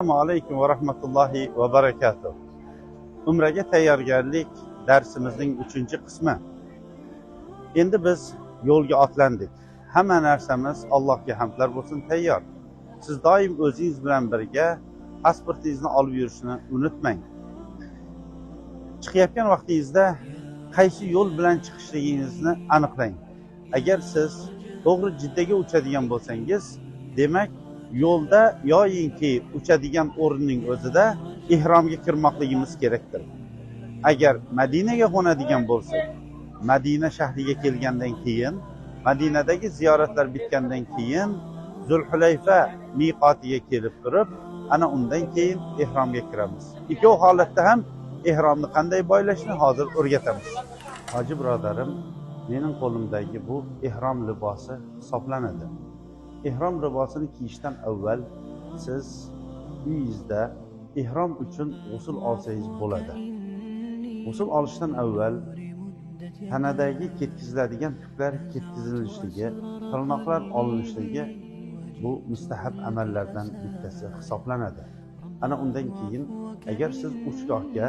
Assalomu alaykum va rahmatullohi va barakatuh. Umraga tayyorgarlik darsimizning 3-qismi. Endi biz yo'lga otlandik. Hamma narsamiz Allohga hamdlar bo'lsin tayyor. Siz doim o'zingiz bilan birga pasportingizni olib yurishni unutmang. Chiqayotgan vaqtingizda qaysi yo'l bilan chiqishligingizni aniqlang. Agar siz to'g'ri Jiddaga uchadigan bo'lsangiz, demak yo'lda yoyinki uchadigan o'rinning o'zida ihromga kirmoqligimiz kerakdir. Agar madinaga qo'nadigan bo'lsak madina shahriga kelgandan keyin madinadagi ziyoratlar bitgandan keyin zulhulayfa miqotiga kelib turib ana undan keyin ihromga kiramiz. Ikkov holatda ham ihromni qanday boylashni hozir o'rgatamiz. Hoji birodarim mening qo'limdagi bu ihrom libosi hisoblanadi. Ihrom libosini kiyishdan avval siz uyingizda ihrom uchun g'usul olsangiz bo'ladi. G'usul olishdan avval tanadagi ketkiziladigan tuklar ketkizilishligi tirnoqlar olinishligi bu mustahab amallardan bittasi hisoblanadi. Ana undan keyin agar siz uchgohga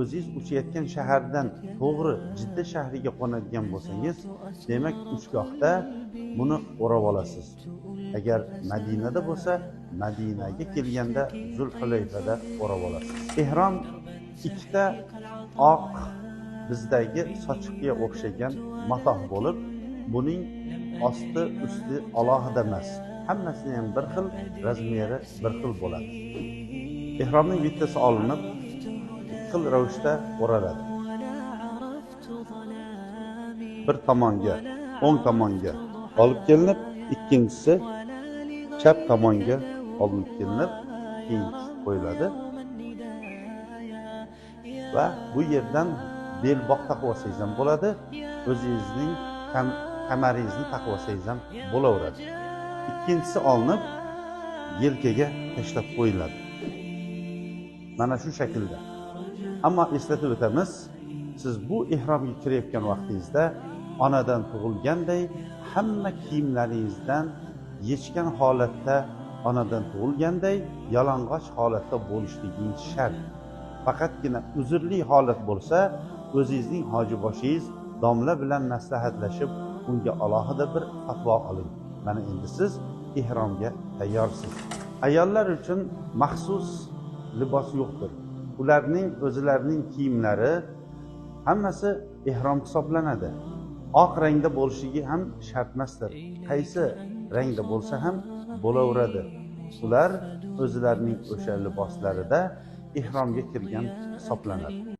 o'zingiz uchayotgan shahardan to'g'ri jidda shahriga qo'nadigan bo'lsangiz demak uchgohda buni o'rab olasiz. Agar madinada bo'lsa madinaga kelganda zulhulayfada o'rab olasiz. Ehrom ikkita oq bizdagi sochiqga o'xshagan matoh bo'lib buning osti usti alohida emas. Hammasini ham bir xil razmeri bir xil bo'ladi. Ehromning bittasi olinib ikki xil ravishda o'raladi. Bir tomonga o'ng tomonga olib kelinib ikkinchisi chap tomonga olib kelinib keyin qo'yiladi. Va bu yerdan belbog' taqib olsangiz ham bo'ladi o'zingizning kamaringizni taqib olsangiz ham bo'laveradi. Ikkinchisi olinib yelkaga tashlab qo'yiladi. Mana shu shaklda. Ammo eslatib o'tamiz siz bu ehromga kirayotgan vaqtingizda onadan tug'ilganday hamma kiyimlaringizdan yechgan holatda onadan tug'ilganday yalang'och holatda bo'lishligingiz shart. Faqatgina uzrli holat bo'lsa o'zingizning hojiboshingiz domla bilan maslahatlashib unga alohida bir fatvo oling. Mana endi siz ehromga tayyorsiz. Ayollar uchun maxsus libos yo'qdir. Ularning o'zlarining kiyimlari hammasi ehrom hisoblanadi. Oq rangda bo'lishligi ham shart emasdir. Qaysi rangda bo'lsa ham bo'laveradi. Ular o'zlarining o'sha liboslarida ehromga kirgan hisoblanadi.